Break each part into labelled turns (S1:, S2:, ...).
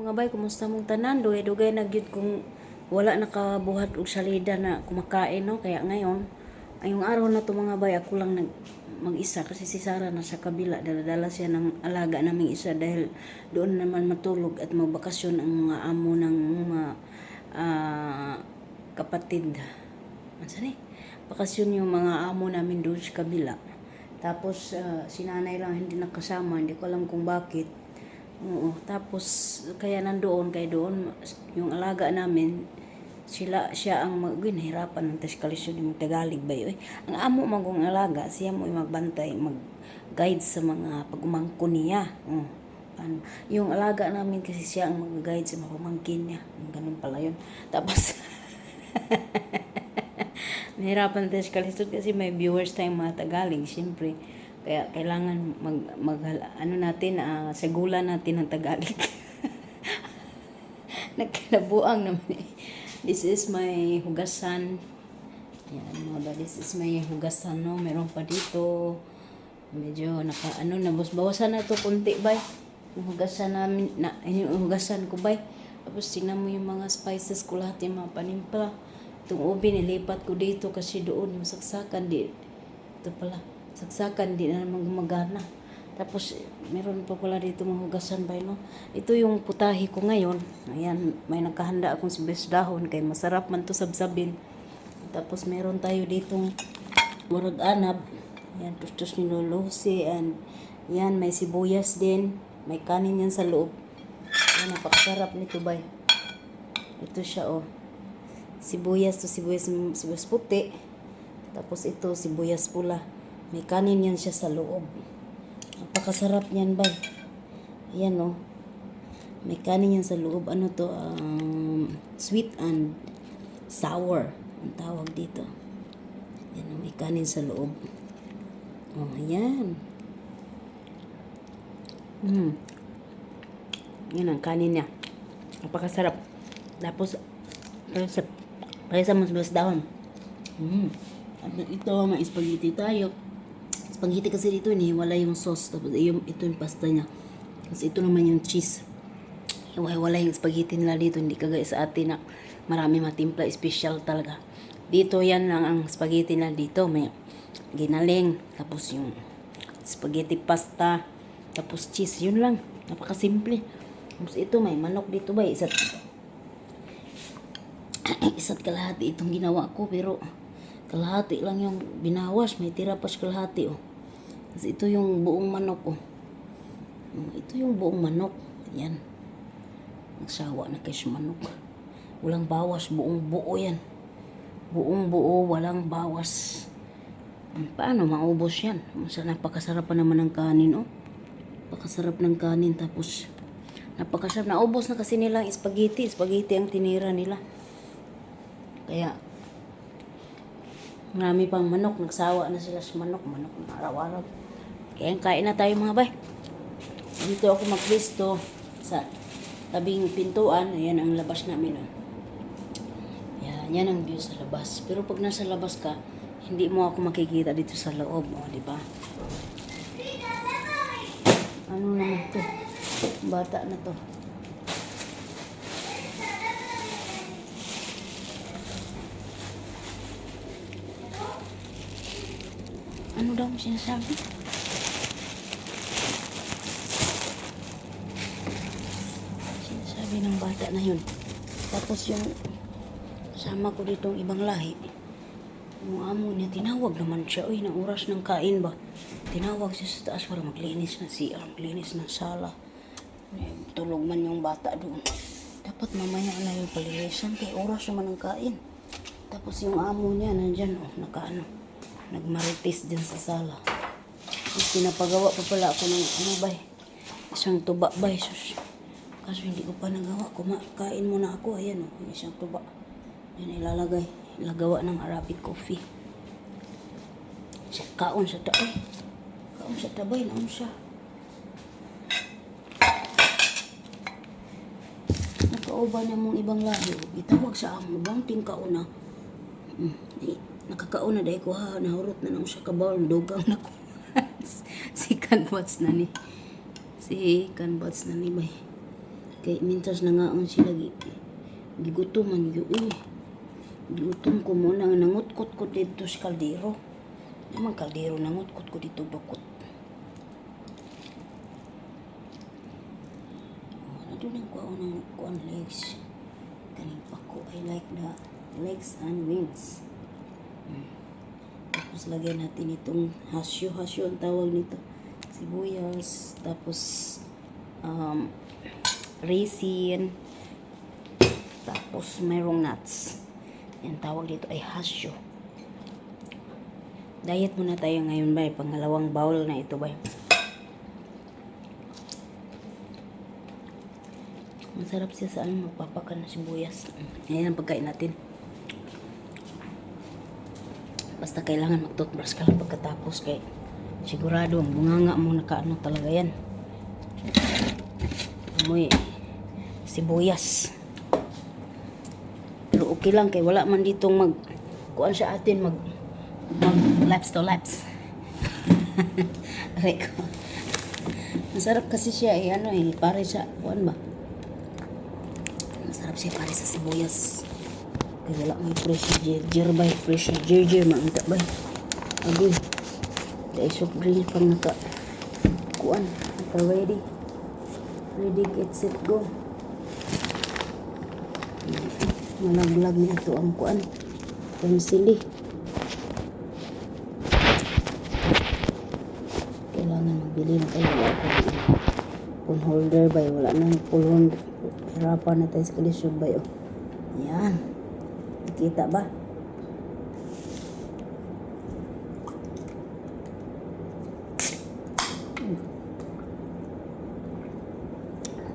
S1: Mga bay, kumusta mong tanan? Dugay-dugay na gyud kung wala nakabuhat og salida na kumakain no? Kaya ngayon ayong araw na to mga bay ako lang nag mag-isa kasi si Sarah nasa kabila. Dala-dala siya ng alaga naming isa dahil doon naman matulog at magbakasyon ang mga amo ng mga ah, kapatid. Ano ni bakasyon yung mga amo namin doon sa kabila. Tapos ah, si nanay lang hindi nakasama. Hindi ko alam kung bakit Oo, tapos kaya nandoon kay doon yung alaga namin sila siya ang mag hirapan ng tas kalisod yung Tagalog ba yun. Ang amo magong alaga siya mo magbantay mag guide sa mga pagumangko niya. Oh, ano, yung alaga namin kasi siya ang mag-guide sa mga pamangkin niya. Ganun pala yun. Tapos Nahirapan tayo sa kalisod kasi may viewers tayong mga Tagalog, siyempre. Kaya kailangan mag, mag ano natin, ah, segulan natin ang Tagalog. Nagkinabuang naman eh. This is my hugasan. Yan, no, this is my hugasan, no. Meron pa dito. Medyo naka, ano, nabos-bawasan na to kunti, bay. Hugasan namin, na, hugasan ko, bay. Tapos tingnan mo yung mga spices ko lahat, yung mga panimpla. Itong ubi, nilipat ko dito kasi doon yung saksakan di. Ito pala, saksakan di na naman gumagana. Tapos, meron pa pala dito mga hugasan ba, no? Ito yung putahi ko ngayon. Ayan, may nakahanda akong sibes dahon kay masarap man to sabsabin. Tapos, meron tayo ditong murag anab. Ayan, tustos ni Lulusi. And, yan, may sibuyas din. May kanin yan sa loob. Ayan, napakasarap nito, bay. Ito siya, oh. Sibuyas to sibuyas, sibuyas puti. Tapos ito, sibuyas pula. May kanin yan siya sa loob. Napakasarap niyan, bay. Ayan, oh. May kanin yan sa loob. Ano to? Um, sweet and sour. Ang tawag dito. Yan, oh, may kanin sa loob. Oh, ayan. Hmm. Yan ang kanin niya. Napakasarap. Tapos, kaya sa mas mas dahon. Mm. At ito, may spaghetti tayo. Spaghetti kasi dito, wala yung sauce. Tapos yung, ito yung pasta niya. Tapos ito naman yung cheese. Wala yung spaghetti nila dito. Hindi kagaya sa atin na marami matimpla. Special talaga. Dito yan lang ang spaghetti nila dito. May ginaling. Tapos yung spaghetti pasta. Tapos cheese. Yun lang. Napakasimple. Tapos ito may manok dito ba? Isa't isa't kalahati itong ginawa ko pero kalahati lang yung binawas may tira pa siya kalahati oh kasi ito yung buong manok oh. Mm, ito yung buong manok. Yan. Nagsawa na kayo sa manok. Walang bawas. Buong buo yan. Buong buo walang bawas. Mm, paano? Maubos yan. Masa napakasarap pa naman ng kanin oh. Napakasarap ng kanin tapos napakasarap. Naubos na kasi nila spaghetti. Spaghetti ang tinira nila. Kaya, marami pang manok. Nagsawa na sila sa manok. Manok na araw-araw. Kaya kain na tayo mga bay. Dito ako magpisto sa tabing pintuan. Ayan ang labas namin. Oh. Yan, yan ang view sa labas. Pero pag nasa labas ka, hindi mo ako makikita dito sa loob. O, di ba? Ano naman to? Bata na to. Ano daw ang sinasabi? Sinasabi ng bata na yun. Tapos yung sama ko dito ang ibang lahi. Yung amo niya, tinawag naman siya. Uy, ng oras ng kain ba? Tinawag siya sa taas para maglinis na siya. Maglinis ng sala. Tulog man yung bata doon. Dapat mamaya na yung palilisan. Kaya oras naman ng kain. Tapos yung amo niya, nandyan, oh, nakaano nagmarites din sa sala. Tapos pinapagawa pa pala ako ng ano bay, isang tuba bay. Sus. Kaso hindi ko pa nagawa. Kumakain muna ako. Ayan o, oh, isang tuba. Yan ilalagay. Ilagawa ng Arabic coffee. Siya, kaon sa ta. Ay, kaon sa tabay. Naon siya. Nakauban na mong ibang lahi. Itawag sa amo. Bang kauna. Hmm. Nakakauna dahil ko ha, nahurot na nang siya kabaw, dugang na ko. si Canvas na ni. Si Canvas na ni bay. Kay mintas na nga ang sila gi gigutuman yu eh. Gigutom ko muna nga nangutkot ko dito sa kaldero. Naman kaldero nangutkot ko dito dukot. Oh, ano nang kuha ng kuha legs. Kaning pako I like the legs and wings. Tapos lagyan natin itong hasyo. Hasyo ang tawag nito. Sibuyas. Tapos um, raisin. Tapos mayroong nuts. Yan tawag dito ay hasyo. Diet muna tayo ngayon bay. Pangalawang bowl na ito bay. Masarap siya sa ano, magpapakan na sibuyas. Yan ang pagkain natin. Basta kailangan mag-toothbrush ka lang pagkatapos kay sigurado ang bunganga mo nakaano talaga yan. Amoy sibuyas. Pero okay lang kay wala man ditong mag kuan sa atin mag mag laps to laps. Aray ko. Masarap kasi siya eh ano eh pare sa kuan ba? Masarap siya pare sa sibuyas. Kaya wala may pressure jerjer bay. Pressure jerjer maunta bay. Agoy. Dahil soft drink pang naka kuan. Naka ready. Ready, get, set, go. Malaglag na ito ang kuan. Pensili. Kailangan magbili na tayo. Wala ko phone holder bay. Wala na phone holder. Hirapan na tayo sa kalisog bay. Oh. Yan. Nakita ba?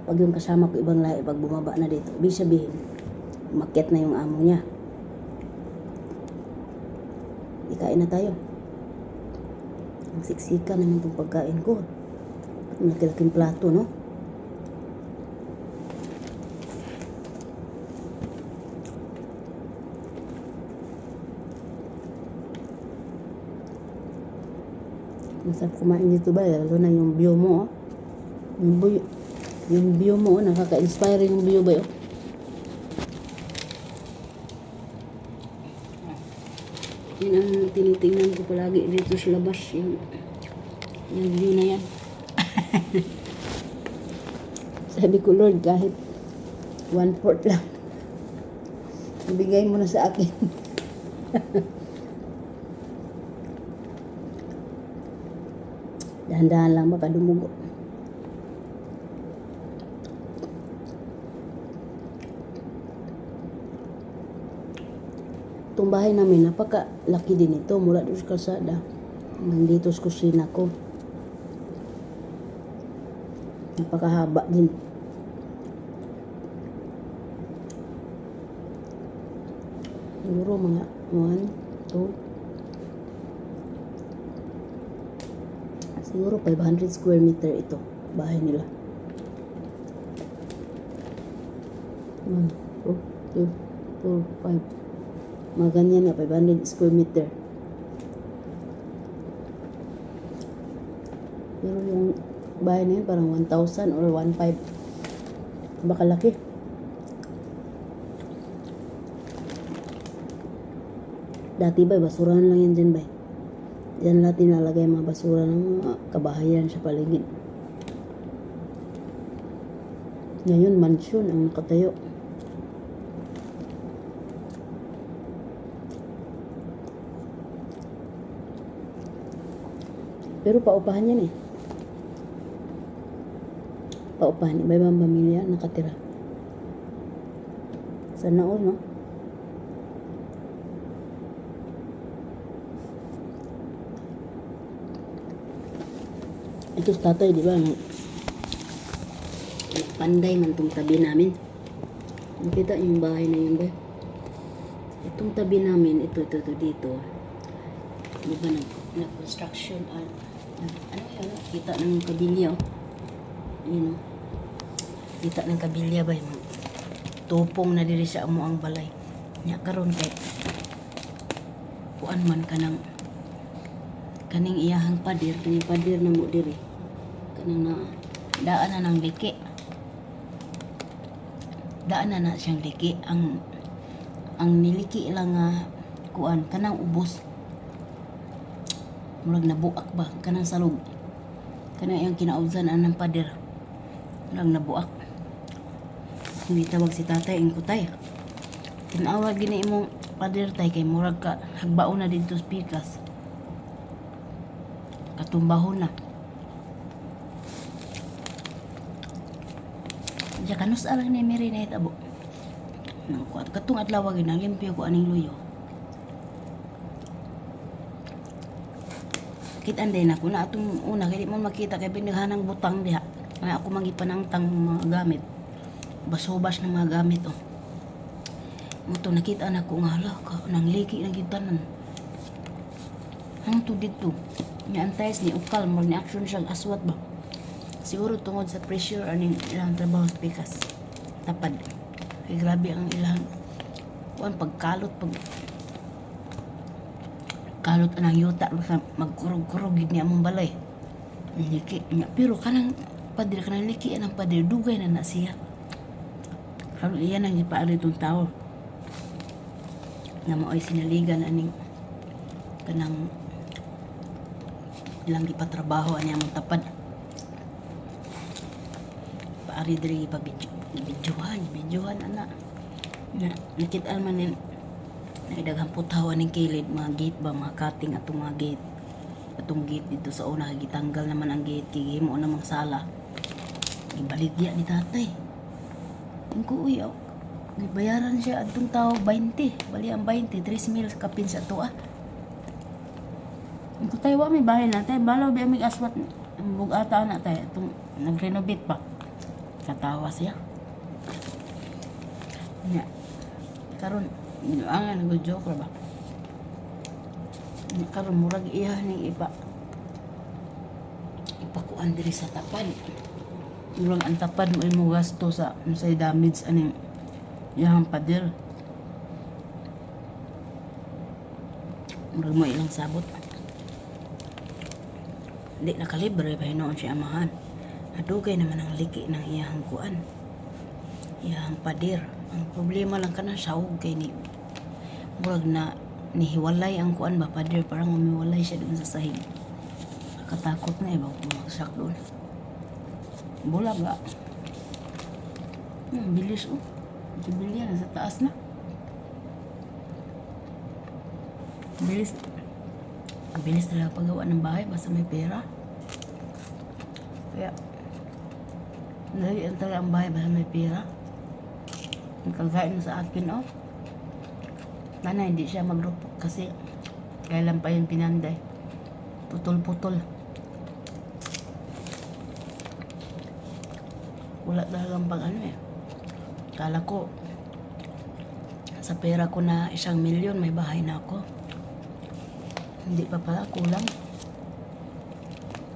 S1: Pag yung kasama ko ibang lahi, pag bumaba na dito, ibig sabihin, umakyat na yung amo niya. Ikain na tayo. Ang siksika naman itong pagkain ko. At nakilaking plato, no? Masarap kumain dito ba? Lalo na yung view mo, oh. Yung view, yung view mo, oh, nakaka-inspire yung view ba, oh. Yan ang tinitingnan ko palagi dito sa labas. Yung, yung view na yan. Sabi ko, Lord, kahit one-fourth lang, bigay mo na sa akin. Dahan-dahan lang baka dumugo. Itong bahay namin, napaka-laki din ito. Mula doon sa kalsada. Hanggang dito sa kusina ko. Napakahaba din. Siguro mga 1, 2, Siguro 500 square meter ito, bahay nila. 1, 2, 3, 4, 5. Mga ganyan na, 500 square meter. Pero yung bahay na parang 1,000 or 1,500. Baka laki. Dati ba, basurahan lang yan dyan ba? Diyan lahat nilalagay mga basura ng mga kabahayan sa paligid. Ngayon, mansyon ang nakatayo. Pero paupahan yan eh. Paupahan. Iba-ibang pamilya nakatira. Sana all, no? Ito sa tatay, di ba? Panday man tong tabi namin. Nakita yung bahay na yun ba? Itong tabi namin, ito, ito, ito, dito. Di ba nag, ah, nag, ano yun, kita ng kabilya, oh. Yun, oh. Kita ng kabilya ba yun? Tupong na diri sa amo ang balay. Nya karon kay kuan man kanang kaning iyahang padir, kaning padir na mo diri. Kanang na daan na ng liki. daan na na siyang liki. Ang ang niliki lang nga kuan kanang ubos. Murag nabuak ba? Kanang salog. Kanang yung kinaubsan anang pader. Murag nabuak. Hindi tawag si tatay ang kutay. Tinawag gini imong pader tay kay murag ka hagbaon na dito sa pikas. Katumbahon na Diya kanus alang ni Mary na itabo. Nang kuat katong adlaw gyud nang limpyo ko aning luyo. Kit anday na ko na atong una kay di mo makita kay binighanang butang diha. Nga ako magipanangtang mga gamit. Basubas ng mga gamit oh. Muto nakita na ko nga hala ka nang liki na gyud tanan. Hang to dito. Ni ni ukal mo ni action siya aswat ba. Siguro tungod sa pressure aning ilang trabaho sa pikas. Tapad. Kay grabe ang ilang kuan pagkalot pag kalot anang yuta magkurog-kurog gid niya among balay. Liki niya pero kanang padir kanang liki anang padir dugay na na siya. Karon iya nang gipaari tong tao. Nga mao'y sinaligan aning kanang ilang gipatrabaho anya mong tapad paari diri pa videohan videohan ana. Na nakita man nin naidaghang putawan ning kilid mga gate ba mga cutting atong mga gate. Atong gate dito sa una gitanggal naman ang gate kay himo namang sala. Gibaligya ni tatay. Ang kuuy oh. gibayaran siya adtong tao 20 bali ang 20 3 mil kapin sa tuwa. Ang kutay wa may bahay na tay. Balaw bi amig aswat bugata na tay. Itong nagrenovate pa katawa siya. Nya karon ang nag joke ba? Nya karon murag iya ning iba. Ipakuan diri sa tapad. Murag ang tapad mo imo gasto sa sa damage aning iyang pader. Murag mo ilang sabot. Di nakalibre pa hinoon siya amahan nadugay naman ang liki ng iyahang kuan. Iyahang pader. Ang problema lang kana sawog kay ni murag na nihiwalay ang kuan ba pader parang umiwalay siya doon sa sahig. Nakatakot na iba kung magsak doon bulag ba? Hmm, bilis oh. Sibilya na sa taas na. Bilis. Bilis talaga paggawa ng bahay basta may pera. Kaya Dali ang talaga ang bahay basta may pera. Ang kagain mo sa akin, oh. Sana hindi siya magrupok kasi kailan pa yung pinanday. Putol-putol. Wala talagang pag ano eh. Kala ko, sa pera ko na isang milyon, may bahay na ako. Hindi pa pala, kulang.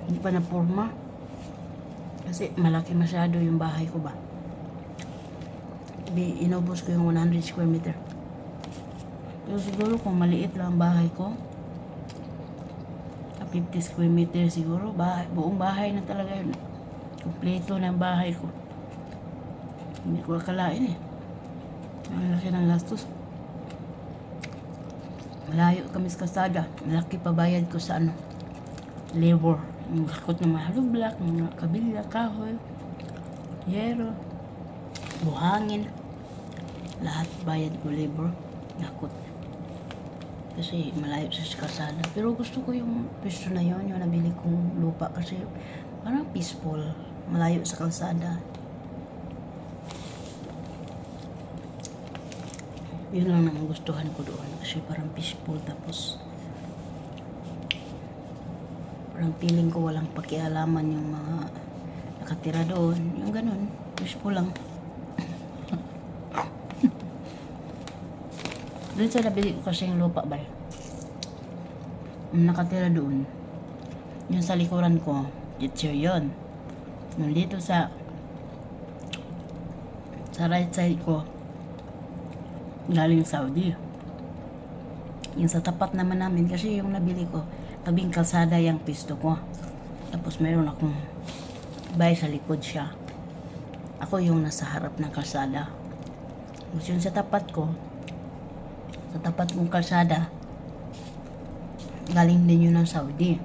S1: Hindi pa na forma. Kasi malaki masyado yung bahay ko ba. Di, inubos ko yung 100 square meter. Pero siguro kung maliit lang ang bahay ko, ah, 50 square meter siguro, bahay, buong bahay na talaga yun. Kompleto ang bahay ko. Hindi ko akalain eh. Ang laki ng gastos. Malayo kami sa kasada. Malaki pa bayad ko sa ano, labor. Yung lakot ng mga block, mga kabilya, kahoy, yero, buhangin. Lahat bayad ko labor. Lakot. Kasi malayo sa kasada. Pero gusto ko yung pwesto na yon yung nabili kong lupa kasi parang peaceful. Malayo sa kalsada. Yun lang ang gustuhan ko doon kasi parang peaceful tapos parang feeling ko walang pakialaman yung mga nakatira doon. Yung ganun, peaceful lang. doon sa nabili ko kasi yung lupa ba? Yung nakatira doon. Yung sa likuran ko, dito yun. Nandito sa sa right side ko, galing Saudi. Yung sa tapat naman namin, kasi yung nabili ko, tabing kalsada yung pisto ko. Tapos meron akong bahay sa likod siya. Ako yung nasa harap ng kalsada.
S2: Tapos yun sa tapat ko, sa tapat kong kalsada, galing din yun ng Saudi.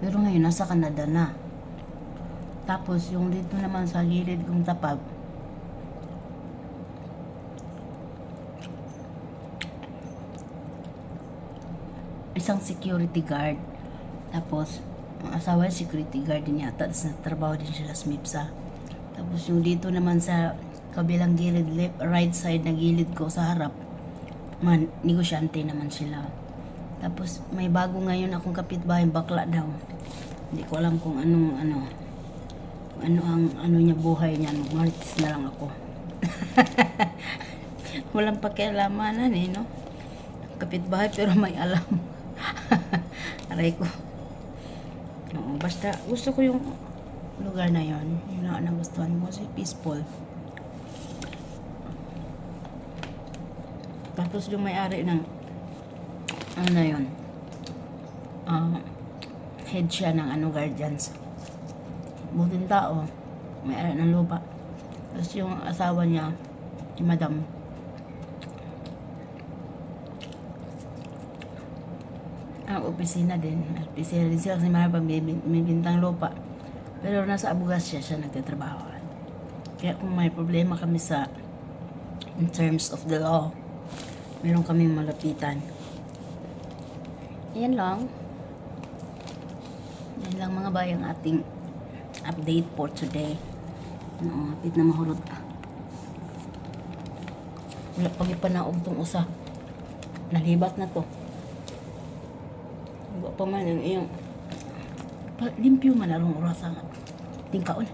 S2: Pero ngayon, nasa Canada na. Tapos, yung dito naman sa gilid kong tapat, isang security guard. Tapos, ang asawa security guard din yata. Tapos, nagtrabaho din sila sa MIPSA. Tapos, yung dito naman sa kabilang gilid, left, right side na gilid ko sa harap, man, negosyante naman sila. Tapos, may bago ngayon akong kapitbahay, bakla daw. Hindi ko alam kung anong, ano, ano ang, ano niya buhay niya. Marites na lang ako. Walang pakialamanan eh, no? Kapitbahay pero may alam. Aray ko. Oo, basta gusto ko yung lugar na yon. Yun ang nagustuhan ko kasi peaceful. Tapos yung may-ari ng ano na yun, ah, head siya ng ano guardians. Buting tao, may-ari ng lupa. Tapos yung asawa niya, si madam, ang opisina din. Opisina din sila kasi marami may, bintang lupa. Pero nasa abugas siya, siya nagtatrabaho. Kaya kung may problema kami sa in terms of the law, meron kaming malapitan. Yan lang. Yan lang mga bayang ating update for today. Oo, hapit na mahurot. Wala pag ipanaog tong usa. Nalibat na to. Pa man yung iyong limpyo man arong orasa nga. Tingkaon.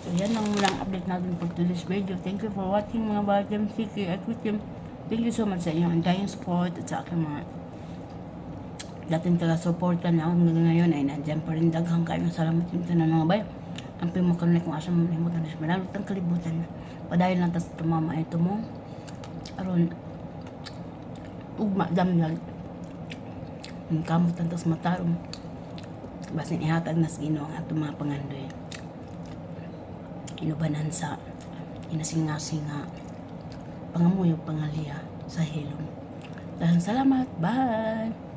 S2: So yan lang lang update natin for today's video. Thank you for watching mga bagam Siki at Kutim. Thank you so much sa inyong undying support at sa aking mga dating taga-suporta na ako ngayon ay nandyan pa rin daghang kayo. Salamat yung tanan mga bay. Ang pimakanay kung asa mo mo tanis manalot ang kalibutan. Padayon lang tas tumama ito mo. Aron ugma damlag. Ang kamot lang tas matarong. Basin ihatag nas Ginoo ang atong mga pangandoy. Inubanan sa inasinga-singa pangamuyo pangaliya sa hilom. Dahil salamat. Bye!